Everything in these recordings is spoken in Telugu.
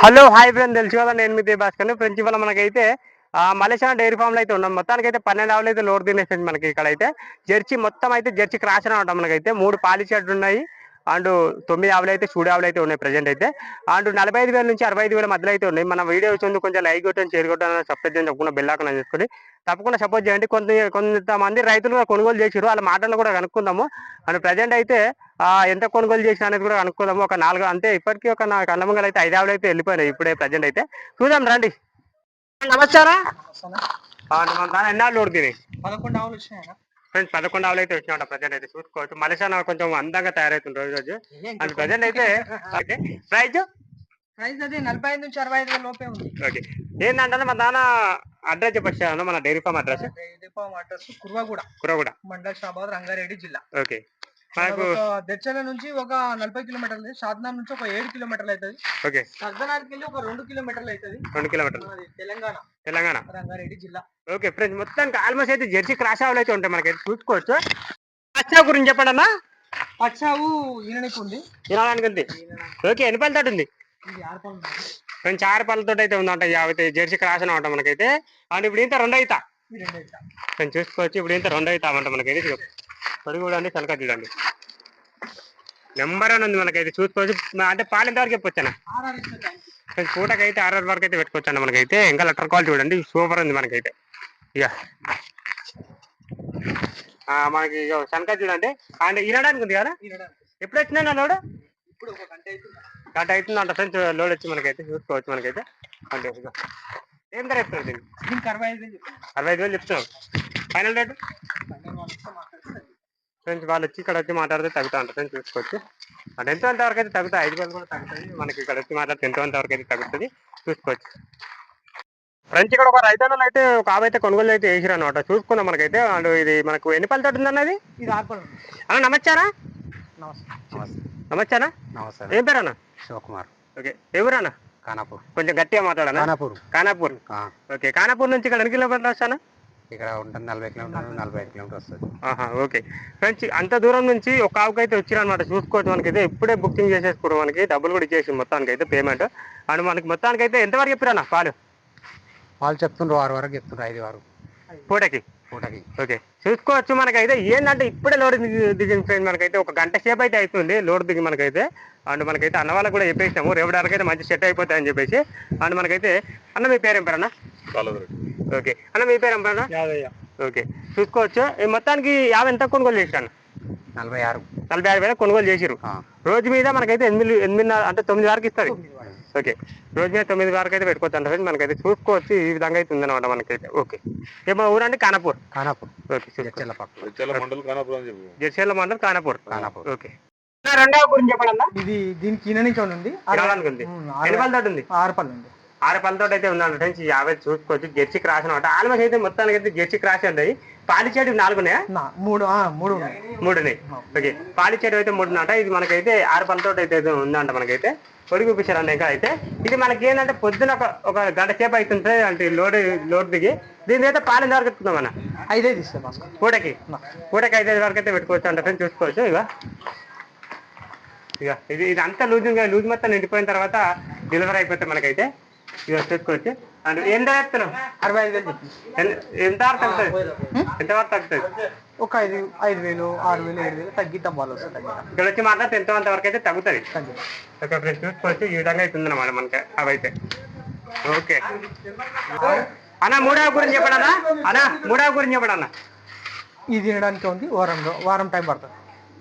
హలో హాయ్ ఫ్రెండ్ తెలుసు కదా నేను మీ భాస్కర్ ఫ్రెండ్స్ ఇవాళ మనకైతే ఆ, మలేషియా డైరీ ఫామ్లో అయితే ఉన్నాం. మొత్తానికి అయితే పన్నెండు ఆవులు అయితే లోడ్ తినేసింది మనకి ఇక్కడ అయితే జెర్సీ మొత్తం అయితే జెర్సీ క్రాస్ అని ఉంటాం మనకైతే. మూడు పాలిషెడ్లు ఉన్నాయి. అండ్ తొమ్మిది ఆవులు అయితే చూడు ఆవులు అయితే ఉన్నాయి ప్రజెంట్ అయితే. అండ్ నలభై ఐదు వేల నుంచి అరవై ఐదు వేల మధ్యలో అయితే ఉన్నాయి. మన వీడియో వచ్చింది కొంచెం లైక్ కొట్టండి షేర్ కొట్టండి సబ్స్క్రైబ్ చేయండి తప్పకుండా బెల్ ఆకని చేసుకొని తప్పకుండా సపోర్ట్ చేయండి. కొంత కొంతమంది రైతులు కూడా కొనుగోలు చేసారు వాళ్ళ మాటలు కూడా కనుక్కుందాము. అండ్ ప్రజెంట్ అయితే ఆ, ఎంత కొనుగోలు చేసిన అనేది కూడా కనుక్కుందాము. ఒక నాలుగు అంటే ఇప్పటికీ ఒక నా కళ్ళమంగలు అయితే ఐదు ఆవులు అయితే వెళ్ళిపోయినాయి ఇప్పుడే ప్రజెంట్ అయితే. చూద్దాం రండి. నమస్కారా. ఎన్నాళ్ళు లోడుతుంది పదకొండు ఆవులు వచ్చినాయనా ఫ్రెండ్స్ పదకొండు ఆవులు అయితే వచ్చినాడు ప్రజెంట్ అయితే. చూసుకోవచ్చు. మలేషియా కొంచెం అందంగా తయారవుతుంది రోజు రోజు. అండ్ ప్రజెంట్ అయితే ప్రైజ్ ప్రైస్ అదే నలభై ఐదు నుంచి అరవై ఐదు వేల లోపే ఉంది. ఓకే. ఏంటంటే మా నాన్న అడ్రస్ చెప్పొచ్చాను మన డైరీ ఫామ్ అడ్రస్? దీపం అడ్రస్ కుర్వాగూడ. కురగూడ మండల్ షాబాద్ రంగారెడ్డి జిల్లా. ఓకే. మనకు దెచ్చల నుంచి ఒక నలభై కిలోమీటర్లు షాద్నార్ నుంచి ఒక ఏడు కిలోమీటర్లు అవుతుంది ఓకే. సర్దనార్కి వెళ్ళి ఒక రెండు కిలోమీటర్లు అవుతుంది రెండు కిలోమీటర్లు. తెలంగాణ. తెలంగాణ. రంగారెడ్డి జిల్లా. ఓకే ఫ్రెండ్స్ మొత్తానికి ఆల్మోస్ట్ అయితే జెర్సీ క్రాస్ ఆవులు అయితే ఉంటాయి మనకి. చూసుకోవచ్చు. అచ్చా గురించి చెప్పండి అన్న. పచ్చావు ఈయనకి ఉంది. ఓకే ఎన్ని పళ్ళు ఉంది. ఫ్రెండ్స్ ఆరు పళ్ళతో అయితే ఉందంట యాభై జెర్సీ క్రాస్ అని ఉంటాం మనకైతే. అండ్ ఇప్పుడు ఇంత రెండు అవుతా అయితే చూసుకోవచ్చు. ఇప్పుడు ఇంత రెండు అవుతామంట మనకైతే. పొడి చూడండి. నెంబర్ అని ఉంది మనకైతే చూసుకోవచ్చు. అంటే పాలు ఎంతవరకు చెప్పొచ్చానా? ఆరు ఆరు ఇస్తుంది పూటకైతే అయితే ఆర్ఆర్ వరకు అయితే పెట్టుకోవచ్చండి మనకైతే. ఇంకా లెటర్ క్వాలిటీ చూడండి సూపర్ ఉంది మనకైతే. ఇక ఆ, మనకి ఇగో శనక చూడండి. అండ్ ఇనడానికి ఉంది కదా? ఎప్పుడు వచ్చినా లోడ్? ఇప్పుడు గంట అవుతుంది? అవుతుందంట ఫ్రెండ్స్ లోడ్ వచ్చి మనకైతే చూసుకోవచ్చు మనకైతే. అంటే. ఏం ధర చెప్తున్నారు దీనికి దీనికి అరవై ఐదు అరవై ఐదు వేలు చెప్తున్నాం ఫైనల్ రేటు పన్నెండు వాళ్ళు వస్తే మాట్లాడితే ఫ్రెండ్స్ వాళ్ళు వచ్చి ఇక్కడ వచ్చి మాట్లాడితే తగ్గుతా ఉంటుంది ఫ్రెండ్స్ చూసుకోవచ్చు. అంటే ఎంతో అంత వరకు అయితే తగ్గుతాయి. ఐదు వేలు కూడా తగ్గుతాయి. మనకి ఇక్కడ వచ్చి మాట్లాడితే ఎంతో అంత వరకు అయితే తగ్గుతుంది. చూసుకోవచ్చు. ఫ్రెండ్స్ ఇక్కడ ఒక రైతన్నలు అయితే ఒక ఆవు అయితే కొనుగోలు అయితే వేసిరు అనమాట చూసుకుందాం మనకైతే. అండ్ ఇది మనకు ఎన్ని పళ్ళతో ఉంది అన్నది ఇది? పళ్ళు. అన్న నమస్తే. నమచ్చారా నమస్తే ఏం పేరు అన్న? శివకుమార్. ఓకే. ఎవరన్నా ఖానాపూర్ కొంచెం గట్టిగా మాట్లాడనా ఖానాపూర్ కానాపూర్. ఆ, ఓకే. కానాపూర్ నుంచి ఇక్కడ ఎన్ని కిలోమీటర్లు వస్తానా ఇక్కడ ఉంటుంది నలభై కిలోమీటర్లు నలభై ఐదు కిలోమీటర్ వస్తుంది. ఆహా ఓకే. ఫ్రెండ్స్ అంత దూరం నుంచి ఒక ఆవుకి అయితే వచ్చిరనమాట చూసుకోవచ్చు మనకైతే. ఇప్పుడే బుకింగ్ చేసేసుకోవడం మనకి. డబ్బులు కూడా ఇచ్చేసి మొత్తానికి అయితే పేమెంట్ అండ్ మనకి మొత్తానికి అయితే ఎంతవరకు చెప్పిరన్న పాలు? వాళ్ళు చెప్తుండ్రు ఆరు వరకు చెప్తుండ్రు ఐదు వరకు. పూటకి? పూటకి. ఓకే. చూసుకోవచ్చు మనకైతే. ఏంటంటే ఇప్పుడే లోడ్ దిగి- దిగింది ఫ్రెండ్ మనకైతే ఒక గంట సేపు అయితే అవుతుంది లోడ్ దిగి మనకైతే. అండ్ మనకైతే అన్న వాళ్ళకి కూడా చెప్పేసాము రేపటి వరకు అయితే మంచి సెట్ అయిపోతాయని చెప్పేసి. అండ్ మనకైతే అన్న మీ పేరు ఏం పేరు అన్న ఓకే. అన్న మీ పేరు అన్న ఓకే. చూసుకోవచ్చు. మొత్తానికి యాభై ఎంత కొనుగోలు చేశాను నలభై ఆరు. నలభై ఆరు వేల కొనుగోలు చేసిరు రోజు మీద మనకైతే ఎనిమిది ఎనిమిది అంటే తొమ్మిది వరకు ఇస్తుంది. ఓకే. రోజు మీద తొమ్మిది వరకు అయితే పెట్టుకోవచ్చు అంటే మనకైతే చూసుకోవచ్చు. ఈ విధంగా అయితే ఉందన్నమాట మనకైతే. ఓకే. ఏమో ఊరండి? కానాపూర్. ఖానాపూర్ ఓకే చూసుకో. జడ్చెల్ల పక్క. చాలా మండలు కానప్పుడు అని చెప్పు. జెర్సీల మండలం కానాపూర్. కానాపూర్. ఓకే. రెండవ గురించి చెప్పండి అన్న. ఇది దీనికి ఈయన నుంచి ఆరు- ఉంది. ఆరు పళ్ళు ఉంది. ఆరు పళ్ళతో అయితే ఉందండి ఫ్రెండ్స్ యాభై చూసుకోవచ్చు. జెర్సీ క్రాస్ అనమాట ఆల్మోస్ట్ అయితే మొత్తానికి అయితే జెర్సీ క్రాస్ ఉంటాయి పాలిచేటి నాలుగు ఉన్నాయా? మూడు మూడు ఉన్నాయి మూడు ఉన్నాయి. ఓకే. పాలిచేటి అయితే మూడు ఉన్నట ఇది మనకైతే ఆరు పళ్ళతో అయితే ఉందంట మనకైతే. పొడి చూపించారండి ఇంకా అయితే. ఇది మనకి ఏంటంటే పొద్దున ఒక ఒక గంట సేపు అవుతుంది అంటే లోడ్ లోడ్ దిగి దీని అయితే పాలు ఎంత వరకు ఎత్తుకుందాం అన్న? ఐదే తీస్తే మాకు పూటకి? పూటకి ఐదు ఐదు వరకు అయితే పెట్టుకోవచ్చు అంటే ఫ్రెండ్స్ చూసుకోవచ్చు. ఇక ఇక ఇది ఇది అంతా లూజ్ లూజ్ మొత్తం నిండిపోయిన తర్వాత డెలివరీ అయిపోతే మనకైతే ఇక చూసుకోవచ్చు అండ్ ఎంత చెప్తున్నాం అరవై ఐదు వేలు ఎంత వరకు తగ్గుతుంది? ఎంత వరకు తగ్గుతుంది? ఒక ఐదు ఐదు వేలు ఆరు వేలు ఏడు వేలు తగ్గిద్దాం వాళ్ళు వస్తే తగ్గిద్దాం. ఇక్కడ వచ్చి మాట్లాడితే ఎంత అంత వరకు అయితే తగ్గుతుంది. ఓకే ఫ్రెండ్స్ చూసుకోవచ్చు ఈ విధంగా అయితే ఉందన్నమాట మనకి అవైతే. ఓకే. అన్న మూడవ గురించి చెప్పండి అన్న. అన్న మూడవ గురించి చెప్పండి అన్న. ఇది తినడానికి ఉంది వారంలో వారం టైం పడుతుంది.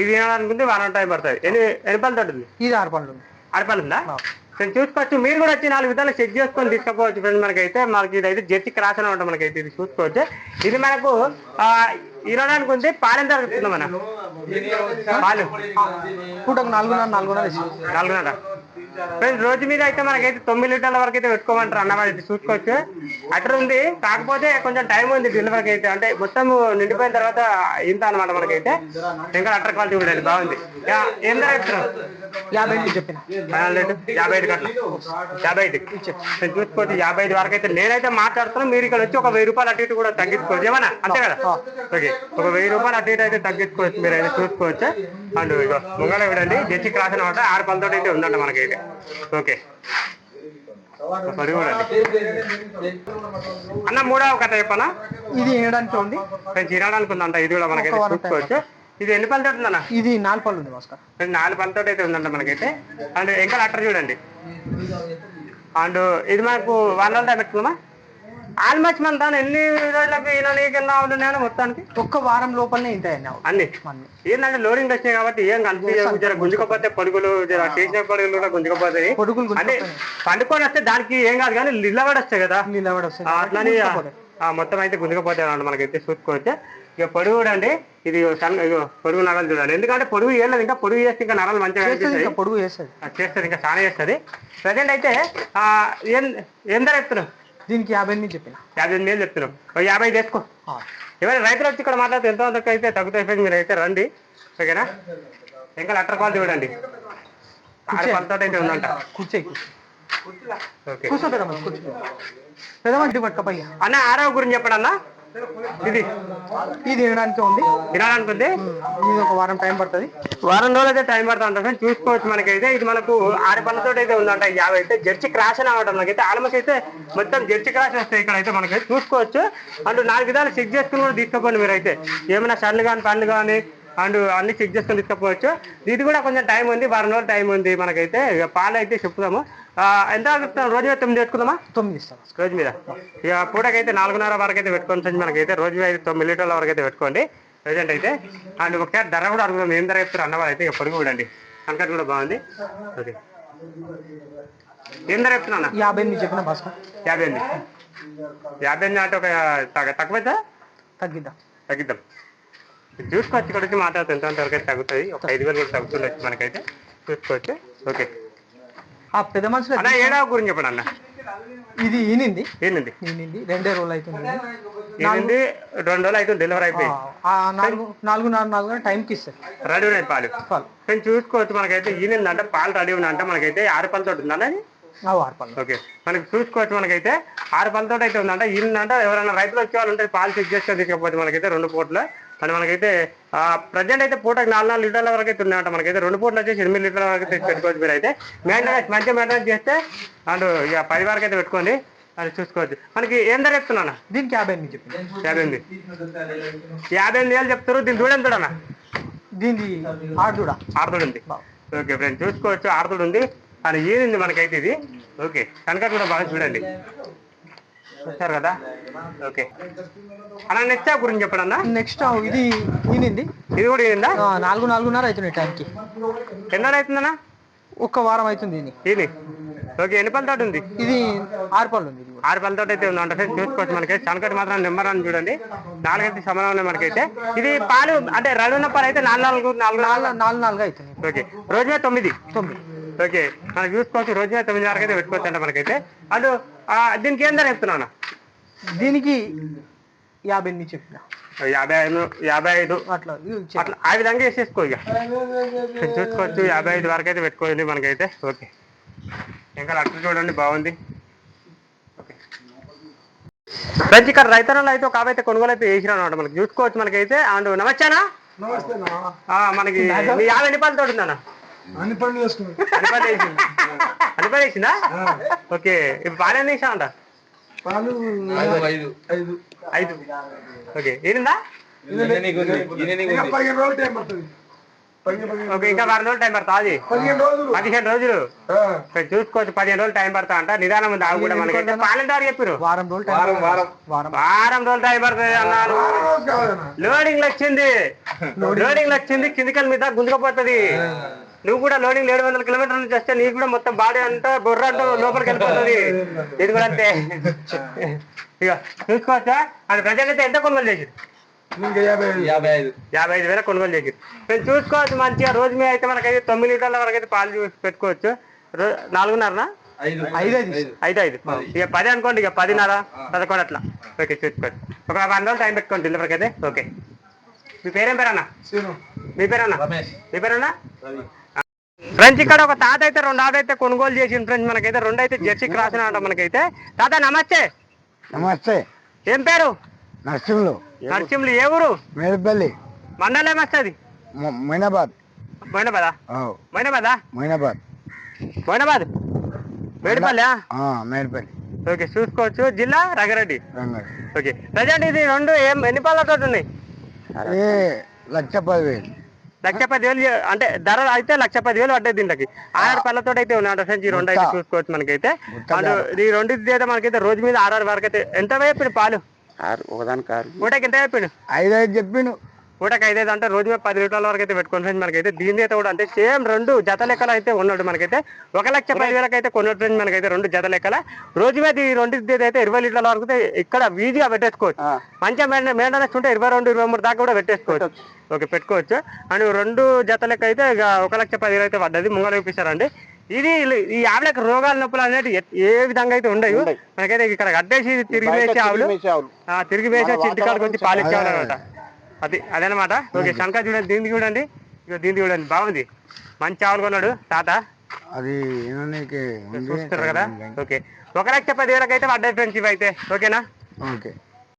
ఇది తినాలనుకుంటే వారం టైం పడుతుంది. ఎన్ని ఎన్ని పళ్ళు ఉంటుంది ఇది ఆరు పళ్ళు ఉంది. అడపాలి ఉందా? ఆ. ఫ్రెండ్ చూసుకోవచ్చు. మీరు కూడా వచ్చి నాలుగు విధాలు చెక్ చేసుకొని తీసుకోవచ్చు ఫ్రెండ్ మనకైతే మనకి ఇదైతే జెర్సీ క్రాస్ అని ఉంటుంది మనకైతే ఇది చూసుకోవచ్చు. ఇది మనకు ఇరవడానికి ఉంది పాలెంత తగ్గుతుంది మన పాలు. నాలుగున్నర నాలుగున్నర నాలుగున్నర. ఫ్రెండ్స్ రోజు మీద అయితే మనకైతే తొమ్మిది లీటర్ల వరకు అయితే పెట్టుకోమంటారు అన్నమాట ఇది చూసుకోవచ్చు. అటర్ ఉంది. కాకపోతే కొంచెం టైం ఉంది డెలివరీకి అయితే. అంటే మొత్తం నిండిపోయిన తర్వాత ఇంత అనమాట మనకైతే. ఇంకా అటర్ క్వాలిటీ ఉండేది బాగుంది. యా, ఏం ధర యాభై ఐదు చెప్పిన. యాభై ఐదు కట్ల యాభై ఐదు. చూసుకోవచ్చు యాభై ఐదు వరకు అయితే నేనైతే మాట్లాడుతున్నాను మీరు ఇక్కడ వచ్చి ఒక వెయ్యి రూపాయలు అటు ఇటు కూడా తగ్గించుకోవచ్చు. ఏమన్నా? అంతే కదా? ఓకే. ఒక వెయ్యి రూపాయలు అటు ఇటు అయితే తగ్గించుకోవచ్చు. మీరు అయితే చూసుకోవచ్చు. అండ్ ఇక ముంగల విడండి జెర్సీ క్రాస్ అనమాట ఆరు పళ్ళతో అయితే ఉందంట మనకైతే. ఓకే. అన్న మూడవ కథ చెప్పనా? ఇది వినడానికి ఉంది. తినడానికి ఉందంట ఇది కూడా మనకైతే చూసుకోవచ్చు ఇది ఎన్ని పళ్ళతో ఉందన్న? ఇది నాలుగు పళ్ళు ఉంది భాస్కర్. నాలుగు పళ్ళతో అయితే ఉందంట మనకైతే. అండ్ ఇంకా అట్టర్ చూడండి. అండ్ ఇది మనకు వన్ టైం పెట్టుకుందామా ఆల్మోస్ట్ మన దాని ఎన్ని రోజులకు ఈయన ఉన్నాయని మొత్తానికి ఒక్క వారం లోపలనే అయినావు అన్ని. ఏంటంటే లోడింగ్ వచ్చినాయి కాబట్టి ఏం కనిపించవు జర గుంజుకపోతే పొడుగులు జర చేసిన పొడుగులు కూడా గుంజుకపోతాయి. పొడుగులు అంటే పండుకొని వస్తే దానికి ఏం కాదు కానీ నిలబడి వస్తాయి కదా. నిలబడి వస్తుంది ఆ, అట్లని మొత్తం అయితే గుంజుకపోతాయి అన్నమాట మనకైతే చూసుకోవచ్చు ఇక పొడుగు చూడండి ఇది పొడుగు నరాలు చూడండి. ఎందుకంటే పొడుగు ఏళ్ళది ఇంకా పొడుగు చేస్తే ఇంకా నరాలు మంచిగా పొడుగు చేస్తుంది. చేస్తుంది ఇంకా చాలా చేస్తుంది. ప్రజెంట్ అయితే ఏం ఏం ధర చెప్తున్నావు దీనికి యాభై ఎనిమిది చెప్పిన. యాభై ఎనిమిది వేలు చెప్తున్నావు ఒక యాభై తీసుకో. ఎవరైనా రైతులు వచ్చి ఇక్కడ మాట్లాడితే ఎంతో అంతకు అయితే తగ్గుతాయి ఫ్రెండ్స్ మీరు అయితే రండి. ఓకేనా? ఇంకా లెటర్ క్వాలిటీ చూడండి. అయితే ఉందంట. కూర్చో కూర్చో అన్న ఆరవ గురించి చెప్పండి అన్న. ఇది ఇది వినడానికి ఉంది. వినాలనుకుంది ఇది ఒక వారం టైం పడుతుంది. వారం రోజులు అయితే టైం పడుతుంది అంటే చూసుకోవచ్చు మనకైతే. ఇది మనకు ఆరు పళ్ళతో అయితే ఉందంట యాభై అయితే. జెర్సీ క్రాష్ అని అవడం మనకైతే ఆల్మోస్ట్ అయితే మొత్తం జెర్సీ క్రాష్ వస్తాయి ఇక్కడ అయితే మనకైతే చూసుకోవచ్చు. అండ్ నాలుగు విధాలు చెక్ చేసుకుని కూడా తీసుకోపోండి మీరు అయితే ఏమైనా షర్లు కానీ పండ్లు కానీ అండ్ అన్ని చెక్ చేసుకొని తీసుకపోవచ్చు ఇది కూడా కొంచెం టైం ఉంది. వారం రోజులు టైం ఉంది మనకైతే. పాలు అయితే చెప్తాము ఎంత రోజు మీద తొమ్మిది పెట్టుకుందామా? తొమ్మిది ఇస్తాను రోజు మీద. ఇక పూటకైతే నాలుగున్నర వరకు అయితే పెట్టుకోండి మనకైతే రోజు మీద అయితే తొమ్మిది లీటర్ల వరకు అయితే పెట్టుకోండి. ప్రజెంట్ అయితే. అండ్ ఒకసారి ధర కూడా అడుగుదాం. ఏం ధర చెప్తారు? అన్నవాళ్ళు అయితే ఇక పొడుగు చూడండి. కనకట్ కూడా బాగుంది. ఓకే. ఏం ధర చెప్తున్నా యాభై ఎనిమిది చెప్పిన భాస్కర్. యాభై ఎనిమిది. యాభై ఎనిమిది అంటే ఒక తగ్గ- తక్కువైతే తగ్గిద్దాం. తగ్గిద్దాం. చూసుకోవచ్చు ఇక్కడ వచ్చి మాట్లాడితే ఎంత వరకు అయితే తగ్గుతుంది ఒక ఐదు వేలు కూడా తగ్గుతుండొచ్చు మనకైతే. చూసుకోవచ్చు. ఓకే. ఆ పెద్ద మనుషులు అన్న ఏడవ గురించి చెప్పండి అన్న. ఇది ఈనింది. ఏంటండి ఈనింది. రెండే రోజులు అవుతుంది రెండు రోజులు అయితే డెలివరీ అయిపోయి. ఆ నాలుగు నాలుగున్నర నాలుగు టైంకి ఇస్తారు. రెడీ ఉన్నాయి పాలు. పాలు. నేను చూసుకోవచ్చు మనకైతే ఈనిందంటే పాలు రెడీ ఉందంటే మనకైతే ఆరు ఆరు పళ్ళు ఓకే. మనకి చూసుకోవచ్చు మనకైతే ఆరు పళ్ళతో అయితే ఉందంట ఈనిందంటే ఎవరైనా రైతులు వచ్చే వాళ్ళు ఉంటే పాలు చెక్ చేసుకొని తీసుకపోతే మనకైతే రెండు పూటలు కానీ మనకైతే ప్రజెంట్ అయితే పూటకి నాలుగు నాలుగు లీటర్ల వరకు అయితే ఉన్నాయంట మనకైతే. రెండు పూటలు వచ్చేసి ఎనిమిది లీటర్ల వరకు తెచ్చి పెట్టుకోవచ్చు మీరు అయితే మెయింటెనెన్స్ మంచిగా మెయింటెనెన్స్ చేస్తే అండ్ ఇక పది వరకు అయితే పెట్టుకోండి. అది చూసుకోవచ్చు. మనకి ఏం ధర చెప్తున్నా దీనికి యాభై ఎనిమిది చెప్పింది యాభై ఎనిమిది. యాభై ఎనిమిది వేలు చెప్తారు. దీని చూడండి చూడన్నా దీనికి చూడ ఆర్దుడు ఉంది. ఓకే ఫ్రెండ్ చూసుకోవచ్చు. ఆర్దుడు ఉంది. అని ఏనింది మనకైతే ఇది. ఓకే. కనుక కూడా బాగా చూడండి. చూస్తారు కదా? ఓకే. అన్న నెక్స్ట్ గురించి చెప్పండి అన్న. నెక్స్ట్ ఇది ఈనింది ఇది కూడా ఆ, నాలుగు నాలుగున్నర అవుతుంది టైంకి. ఎన్నో అవుతుందన్నా ఒక్క వారం అవుతుంది ఇది. ఇది? ఓకే ఎన్ని పళ్ళతో ఉంది? ఇది ఆరు పళ్ళు ఉంది ఆరు పళ్ళతో అయితే ఉంది అంటే చూసుకోవచ్చు మనకి చనకటి మాత్రం నెంబర్ అని చూడండి. నాలుగైతే సమానం ఉన్నాయి మనకైతే. ఇది పాలు అంటే రెండు ఉన్న పాలు అయితే నాలుగు నాలుగు నాలుగు. నాలుగు నాలుగు అవుతుంది. ఓకే. రోజు మీద తొమ్మిది? తొమ్మిది. ఓకే. మనం చూసుకోవచ్చు రోజు మీద తొమ్మిది వరకు అయితే పెట్టుకోవచ్చు అంట మనకైతే. అటు ఆ, దీనికి ఏం ధర చెప్తున్నాను దీనికి యాభై ఎనిమిది చెప్పిన యాభై ఐదు యాభై ఐదు. అట్లా. అట్లా ఆ విధంగా వేసేసుకో ఇక. చూసుకోవచ్చు యాభై ఐదు వరకు అయితే పెట్టుకోండి మనకైతే. ఓకే. ఇంకా అట్లా చూడండి బాగుంది. ఓకే. ఫ్రెండ్స్ ఇక్కడ రైతన్నలు అయితే ఒక అయితే కొనుగోలు అయితే వేసిరా అనమాట మనకి. చూసుకోవచ్చు మనకైతే. అండ్ నమస్తేనా ఆ, మనకి మీ యాభై తోటి ఉందన్న అన్ని పనులు ఓకే ఇప్పుడు పాలు ఎన్ని పాలు ఐదు ఐదు. ఐదు. ఓకే ఏందా పదిహేను రోజులు టైం పడుతుంది. ఓకే ఇంకా వారం రోజులు టైం పడుతుంది అది? పదిహేను రోజులు. చూసుకోవచ్చు పదిహేను రోజులు టైం పడతా అంట. నిదానం ఉంది ఆగు కూడా మనకి. పాలెంట్ వారు చెప్పారు వారం రోజులు టైం వారం వారం. వారం. రోజులు టైం పడుతుంది అన్నారు లోడింగ్ వచ్చింది లోడింగ్ వచ్చింది కిందికల మీద గుంజుకపోతుంది. నువ్వు కూడా లోడింగ్ ఏడు వందల కిలోమీటర్ల నుంచి వస్తే నీకు కూడా మొత్తం బాడీ అంతా బుర్ర అంతా లోపలికి వెళ్ళిపోతుంది. ఇది కూడా అంతే. ఇక చూసుకోవచ్చా అది ప్రజెంట్ అయితే ఎంత కొనుగోలు చేసింది యాభై ఐదు. వేల కొనుగోలు చేసి మేము చూసుకోవచ్చు మంచిగా రోజు మీద అయితే మనకైతే తొమ్మిది లీటర్ల వరకు అయితే పాలు చూసి పెట్టుకోవచ్చు. నాలుగున్నరనా? ఐదు. ఐదు ఇక పది అనుకోండి ఇక పదిన్నర పదకొండు అట్లా. ఓకే చూసుకోండి. ఒక వన్ రోజులు టైం పెట్టుకోండి డెలివరీకి అయితే. ఓకే. మీ పేరేం పేరన్నా? మీ పేరన్నా? రమేష్. మీ పేరన్నా? రవి. ఫ్రెండ్స్ ఇక్కడ ఒక తాత అయితే రెండు అయితే కొనుగోలు చేసింది ఫ్రెండ్స్ మనకైతే రెండు అయితే జెర్సీ క్రాస్ అంట మనకైతే. తాత నమస్తే. నమస్తే. ఏం పేరు? నర్సింహులు. నరసింహులు ఏ ఊరు? మేడపల్లి. మండలం ఏమొస్తుంది? మైనాబాద్. మొయినాబాదా? మొయినాబాదా? మైనాబాద్ మొయినాబాద్. వేడిపల్లి మేడిపల్లి. ఓకే చూసుకోవచ్చు. జిల్లా రంగారెడ్డి. రంగారెడ్డి. ఓకే ప్రజెంట్ ఇది రెండు ఏం ఎన్ని పళ్ళతో ఉన్నాయి లక్ష పదివేలు. లక్ష పదివేలు అంటే ధర అయితే లక్ష పదివేలు పడ్డది దీనికి ఆరు పళ్ళతో అయితే ఉన్నాయి. ఫ్రెండ్స్ ఈ రెండు అయితే. చూసుకోవచ్చు మనకైతే. అండ్ ఈ రెండు అయితే మనకైతే రోజు మీద ఆరు వరకు అయితే ఎంత వేపిండు పాలు? ఆరు ఒకదానికి ఎంత వేపిండు ఐదు ఐదు చెప్పిండు పూటకి ఐదైదు అంటే రోజు మీద పది లీటర్ల వరకు అయితే పెట్టుకోండి ఫ్రెండ్స్ మనకైతే దీని అయితే కూడా అంటే సేమ్ రెండు జత లెక్కలు అయితే ఉన్నాడు మనకైతే. ఒక లక్ష పదివేలకు అయితే కొన్నట్టు ఫ్రెండ్స్ మనకైతే రెండు జత లెక్కల. రోజు మీద ఈ రెండు అయితే ఇరవై లీటర్ల వరకు అయితే ఇక్కడ ఈజీగా పెట్టేసుకోవచ్చు. మంచిగా మెయింటెనెన్స్ ఉంటే ఇరవై రెండు ఇరవై మూడు దాకా కూడా పెట్టేసుకోవచ్చు. ఓకే పెట్టుకోవచ్చు. అండ్ రెండు జత లెక్క అయితే ఇక ఒక లక్ష పదివేలు అయితే పడ్డది. ముంగలు చూపిస్తారండి. ఇది ఈ ఆవులకు రోగాల నొప్పులు అనేది ఏ విధంగా అయితే ఉండవు మనకైతే ఇక్కడ కట్టేసి తిరిగి వేసే ఆవులు. ఆ, తిరిగి వేసే ఇంటికాడికి వచ్చి పాలు ఇచ్చేవాళ్ళనమాట అది అదనమాట. ఓకే శంకా చూడండి దీనికి చూడండి. ఇక దీనికి చూడండి బాగుంది. మంచి ఆవులు కొన్నాడు తాత. అది చూస్తున్నారు కదా. ఓకే. ఒక లక్ష పదివేలకు అయితే పడ్డాయి ఫ్రెండ్స్ ఇవి అయితే ఓకేనా? ఓకే.